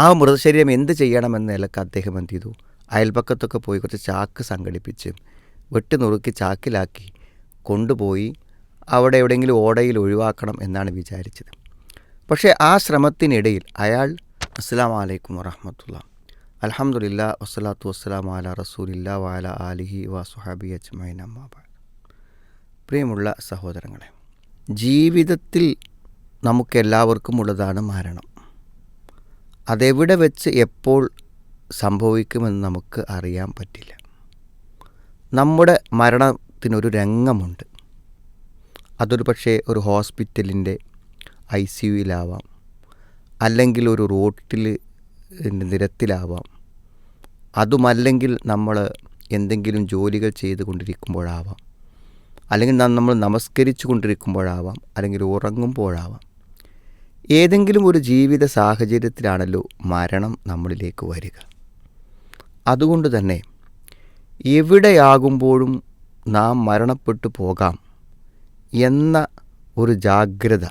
ആ മൃതശരീരം എന്ത് ചെയ്യണമെന്ന നിലയ്ക്ക് അദ്ദേഹം എന്ത് ചെയ്തു? അയൽപക്കത്തൊക്കെ പോയി കുറച്ച് ചാക്ക് സംഘടിപ്പിച്ച് വെട്ടി നുറുക്കി ചാക്കിലാക്കി കൊണ്ടുപോയി അവിടെ എവിടെയെങ്കിലും ഓടയിൽ ഒഴിവാക്കണം എന്നാണ് വിചാരിച്ചത്. പക്ഷേ ആ ശ്രമത്തിനിടയിൽ അയാൾ അസ്സാം വലൈക്കും വറഹമത്തുള്ള. അലഹമുല്ല വസ്സലാത്തു വസ്സലാം അല റസൂലില്ല വാല ആലിഹി വാസുഹാബി സുഹാബി അജ്മൈൻ അമ്മാബ പ്രിയമുള്ള സഹോദരങ്ങളെ ജീവിതത്തിൽ നമുക്കെല്ലാവർക്കും ഉള്ളതാണ് മരണം. അതെവിടെ വെച്ച് എപ്പോൾ സംഭവിക്കുമെന്ന് നമുക്ക് അറിയാൻ പറ്റില്ല. നമ്മുടെ മരണത്തിനൊരു രംഗമുണ്ട്. അതൊരു പക്ഷേ ഒരു ഹോസ്പിറ്റലിന്റെ ഐ സി യുയിലാവാം അല്ലെങ്കിൽ ഒരു റോട്ടിൽ നിരത്തിലാവാം. അതുമല്ലെങ്കിൽ നമ്മൾ എന്തെങ്കിലും ജോലികൾ ചെയ്തുകൊണ്ടിരിക്കുമ്പോഴാവാം. അല്ലെങ്കിൽ നമ്മൾ നമസ്കരിച്ചു കൊണ്ടിരിക്കുമ്പോഴാവാം അല്ലെങ്കിൽ ഉറങ്ങുമ്പോഴാവാം. ഏതെങ്കിലും ഒരു ജീവിത സാഹചര്യത്തിലാണല്ലോ മരണം നമ്മളിലേക്ക് വരിക. അതുകൊണ്ട് തന്നെ എവിടെയാകുമ്പോഴും നാം മരണപ്പെട്ടു പോകാം എന്ന ഒരു ജാഗ്രത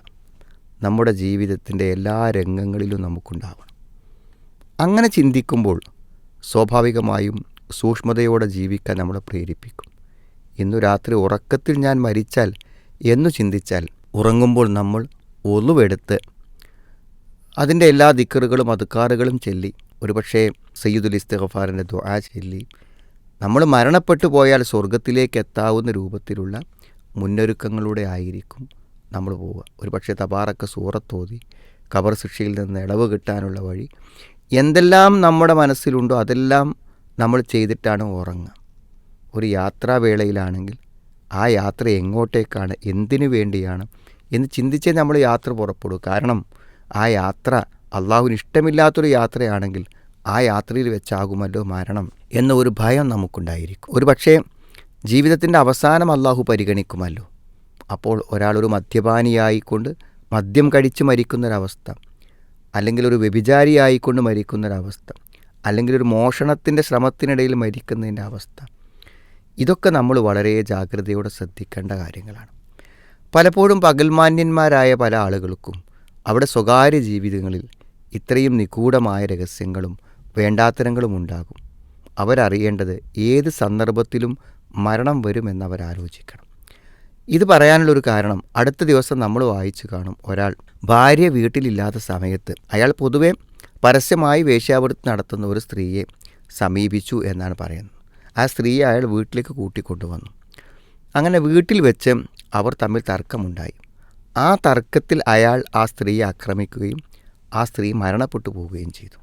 നമ്മുടെ ജീവിതത്തിന്റെ എല്ലാ രംഗങ്ങളിലും നമുക്കുണ്ടാവണം. അങ്ങനെ ചിന്തിക്കുമ്പോൾ സ്വാഭാവികമായും സൂക്ഷ്മതയോടെ ജീവിക്കാൻ നമ്മളെ പ്രേരിപ്പിക്കും. ഇന്നു രാത്രി ഉറക്കത്തിൽ ഞാൻ മരിച്ചാൽ എന്നു ചിന്തിച്ചാൽ ഉറങ്ങുമ്പോൾ നമ്മൾ ഒളിവെടുത്ത് അതിന്റെ എല്ലാ ദിക്കറുകളും അതുക്കാറുകളും ചൊല്ലി. ഒരുപക്ഷേ സയ്യിദുൽ ഇസ്തഗഫാറിന്റെ ദുആ ചൊല്ലി. നമ്മൾ മരണപ്പെട്ടു പോയാൽ സ്വർഗത്തിലേക്ക് എത്താവുന്ന രൂപത്തിലുള്ള മുന്നൊരുക്കങ്ങളുടെ ആയിരിക്കും നമ്മൾ പോവുക. ഒരുപക്ഷെ തബാറക്ക സൂറത്തോതി കബർ ശിക്ഷയിൽ നിന്ന് ഇളവ് കിട്ടാനുള്ള വഴി. എന്തെല്ലാം നമ്മുടെ മനസ്സിലുണ്ടോ അതെല്ലാം നമ്മൾ ചെയ്തിട്ടാണ് ഉറങ്ങുക. ഒരു യാത്രാവേളയിലാണെങ്കിൽ ആ യാത്ര എങ്ങോട്ടേക്കാണ് എന്തിനു വേണ്ടിയാണ് എന്ന് ചിന്തിച്ചേ നമ്മൾ യാത്ര പുറപ്പെടൂ. കാരണം ആ യാത്ര അള്ളാഹുവിന് ഇഷ്ടമില്ലാത്തൊരു യാത്രയാണെങ്കിൽ ആ യാത്രയിൽ വെച്ചാകുമല്ലോ മരണം എന്ന ഒരു ഭയം നമുക്കുണ്ടായിരിക്കും. ഒരു പക്ഷേ ജീവിതത്തിന്റെ അവസാനം അള്ളാഹു പരിഗണിക്കുമല്ലോ. അപ്പോൾ ഒരാളൊരു മദ്യപാനിയായിക്കൊണ്ട് മദ്യം കഴിച്ച് മരിക്കുന്നൊരവസ്ഥ അല്ലെങ്കിൽ ഒരു വ്യഭിചാരിയായിക്കൊണ്ട് മരിക്കുന്നൊരവസ്ഥ അല്ലെങ്കിൽ ഒരു മോഷണത്തിന്റെ ശ്രമത്തിനിടയിൽ മരിക്കുന്നതിന്റെ അവസ്ഥ ഇതൊക്കെ നമ്മൾ വളരെ ജാഗ്രതയോടെ ശ്രദ്ധിക്കേണ്ട കാര്യങ്ങളാണ്. പലപ്പോഴും പകൽമാന്യന്മാരായ പല ആളുകൾക്കും അവിടെ സ്വകാര്യ ജീവിതങ്ങളിൽ ഇത്രയും നിഗൂഢമായ രഹസ്യങ്ങളും വേണ്ടാത്തരങ്ങളും ഉണ്ടാകും. അവരറിയേണ്ടത് ഏത് സന്ദർഭത്തിലും മരണം വരുമെന്ന് അവർ ആലോചിക്കണം. ഇത് പറയാനുള്ളൊരു കാരണം അടുത്ത ദിവസം നമ്മൾ വായിച്ചു കാണും ഒരാൾ ഭാര്യ വീട്ടിലില്ലാത്ത സമയത്ത് അയാൾ പൊതുവെ പരസ്യമായി വേശ്യാവൃത്തി നടത്തുന്ന ഒരു സ്ത്രീയെ സമീപിച്ചു എന്നാണ് പറയുന്നത്. ആ സ്ത്രീയെ അയാൾ വീട്ടിലേക്ക് കൂട്ടിക്കൊണ്ടുവന്നു. അങ്ങനെ വീട്ടിൽ വെച്ച് അവർ തമ്മിൽ തർക്കമുണ്ടായി. ആ തർക്കത്തിൽ അയാൾ ആ സ്ത്രീയെ ആക്രമിക്കുകയും ആ സ്ത്രീ മരണപ്പെട്ടു പോവുകയും ചെയ്തു.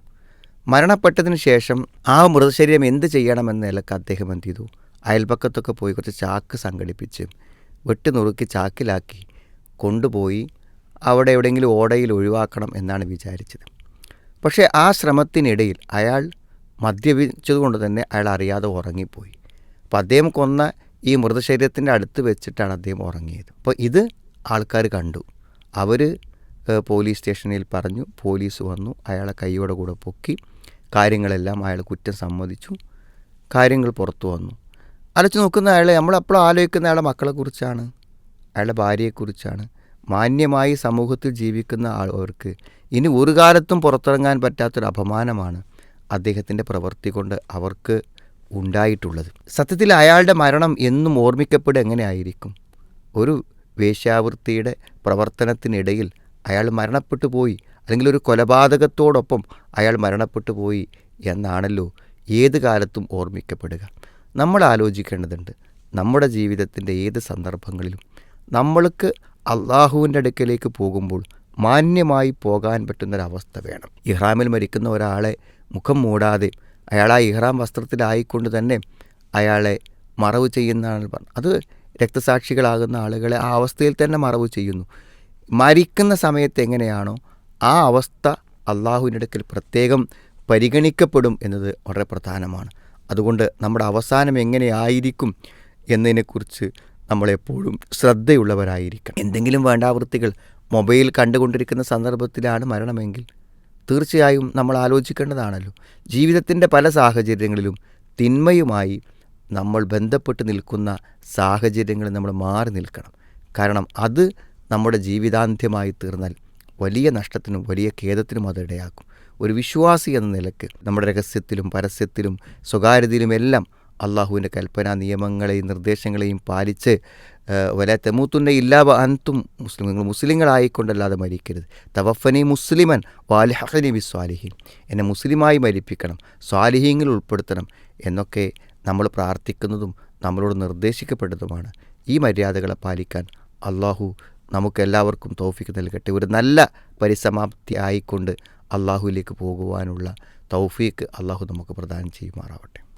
മരണപ്പെട്ടതിന് ശേഷം ആ മൃതശരീരം എന്ത് ചെയ്യണമെന്ന നിലയ്ക്ക് അദ്ദേഹം എന്ത് ചെയ്തു? അയൽപക്കത്തൊക്കെ പോയി കുറച്ച് ചാക്ക് സംഘടിപ്പിച്ച് വെട്ടി നുറുക്കി ചാക്കിലാക്കി കൊണ്ടുപോയി അവിടെ എവിടെയെങ്കിലും ഓടയിൽ ഒഴിവാക്കണം എന്നാണ് വിചാരിച്ചത്. പക്ഷേ ആ ശ്രമത്തിനിടയിൽ അയാൾ മദ്യപിച്ചതുകൊണ്ട് തന്നെ അയാൾ അറിയാതെ ഉറങ്ങിപ്പോയി. അപ്പോൾ അദ്ദേഹം കൊന്ന ഈ മൃതശരീരത്തിന്റെ അടുത്ത് വെച്ചിട്ടാണ് അദ്ദേഹം ഉറങ്ങിയത്. അപ്പോൾ ഇത് ആൾക്കാർ കണ്ടു. അവർ പോലീസ് സ്റ്റേഷനിൽ പറഞ്ഞു പോലീസ് വന്നു അയാളെ കൈയോടെ കൂടെ പൊക്കി കാര്യങ്ങളെല്ലാം അയാൾ കുറ്റം സമ്മതിച്ചു കാര്യങ്ങൾ പുറത്തു വന്നു. അലച്ചു നോക്കുന്ന അയാളെ നമ്മളെപ്പോഴും ആലോചിക്കുന്ന അയാളെ മക്കളെക്കുറിച്ചാണ് അയാളുടെ ഭാര്യയെക്കുറിച്ചാണ് മാന്യമായി സമൂഹത്തിൽ ജീവിക്കുന്ന ആൾവർക്ക് ഇനി ഒരു കാലത്തും പുറത്തിറങ്ങാൻ പറ്റാത്തൊരു അപമാനമാണ് അദ്ദേഹത്തിന്റെ പ്രവൃത്തി കൊണ്ട് അവർക്ക് ഉണ്ടായിട്ടുള്ളത്. സത്യത്തിൽ അയാളുടെ മരണം എന്നും ഓർമ്മിക്കപ്പെടുക എങ്ങനെയായിരിക്കും? ഒരു വേശ്യാവൃത്തിയുടെ പ്രവർത്തനത്തിനിടയിൽ അയാൾ മരണപ്പെട്ടു പോയി. അല്ലെങ്കിൽ ഒരു കൊലപാതകത്തോടൊപ്പം അയാൾ മരണപ്പെട്ടു പോയി എന്നാണല്ലോ ഏത് കാലത്തും ഓർമ്മിക്കപ്പെടുക. നമ്മൾ ആലോചിക്കേണ്ടതുണ്ട് നമ്മുടെ ജീവിതത്തിന്റെ ഏത് സന്ദർഭങ്ങളിലും നമ്മൾക്ക് അള്ളാഹുവിന്റെ അടുക്കലേക്ക് പോകുമ്പോൾ മാന്യമായി പോകാൻ പറ്റുന്നൊരവസ്ഥ വേണം. ഇഹ്റാമിൽ മരിക്കുന്ന ഒരാളെ മുഖം മൂടാതെ അയാൾ ആ ഇഹ്റാം വസ്ത്രത്തിലായിക്കൊണ്ട് തന്നെ അയാളെ മറവ് ചെയ്യുന്നതാണ് അത് രക്തസാക്ഷികളാകുന്ന ആളുകളെ ആ അവസ്ഥയിൽ തന്നെ മറവ് ചെയ്യുന്നു. മരിക്കുന്ന സമയത്ത് എങ്ങനെയാണോ ആ അവസ്ഥ അള്ളാഹുവിന്റെ അടുക്കൽ പ്രത്യേകം പരിഗണിക്കപ്പെടും എന്നത് വളരെ പ്രധാനമാണ്. അതുകൊണ്ട് നമ്മുടെ അവസാനം എങ്ങനെയായിരിക്കും എന്നതിനെക്കുറിച്ച് നമ്മളെപ്പോഴും ശ്രദ്ധയുള്ളവരായിരിക്കണം. എന്തെങ്കിലും വേണ്ടാവൃത്തികൾ മൊബൈൽ കണ്ടുകൊണ്ടിരിക്കുന്ന സന്ദർഭത്തിലാണ് മരണമെങ്കിൽ തീർച്ചയായും നമ്മൾ ആലോചിക്കേണ്ടതാണല്ലോ. ജീവിതത്തിന്റെ പല സാഹചര്യങ്ങളിലും തിന്മയുമായി നമ്മൾ ബന്ധപ്പെട്ട് നിൽക്കുന്ന സാഹചര്യങ്ങളിൽ നമ്മൾ മാറി നിൽക്കണം. കാരണം അത് നമ്മുടെ ജീവിതാന്ത്യമായി തീർന്നാൽ വലിയ നഷ്ടത്തിനും വലിയ ഖേദത്തിനും അതിടയാക്കും ഒരു വിശ്വാസി എന്ന നിലയ്ക്ക് നമ്മുടെ രഹസ്യത്തിലും പരസ്യത്തിലും സ്വകാര്യതയിലുമെല്ലാം അള്ളാഹുവിന്റെ കൽപ്പനാ നിയമങ്ങളെയും നിർദ്ദേശങ്ങളെയും പാലിച്ച് വല തെമൂത്തുന്ന ഇല്ലാവ അൻതും മുസ്ലിം നിങ്ങൾ മുസ്ലിങ്ങളായിക്കൊണ്ടല്ലാതെ മരിക്കരുത്. തവഫനി മുസ്ലിമൻ വാലിഹനി ബി സ്വാലിഹീൻ എന്നെ മുസ്ലിമായി മരിപ്പിക്കണം സ്വാലിഹീങ്ങൾ ഉൾപ്പെടുത്തണം എന്നൊക്കെ നമ്മൾ പ്രാർത്ഥിക്കുന്നതും നമ്മളോട് നിർദ്ദേശിക്കപ്പെട്ടതുമാണ്. ഈ മര്യാദകളെ പാലിക്കാൻ അള്ളാഹു നമുക്കെല്ലാവർക്കും തൗഫിക്ക് നൽകട്ടെ. ഒരു നല്ല പരിസമാപ്തി ആയിക്കൊണ്ട് അള്ളാഹുവിലേക്ക് പോകുവാനുള്ള തൗഫീക്ക് അള്ളാഹു നമുക്ക് പ്രദാനം ചെയ്യുമാറാവട്ടെ.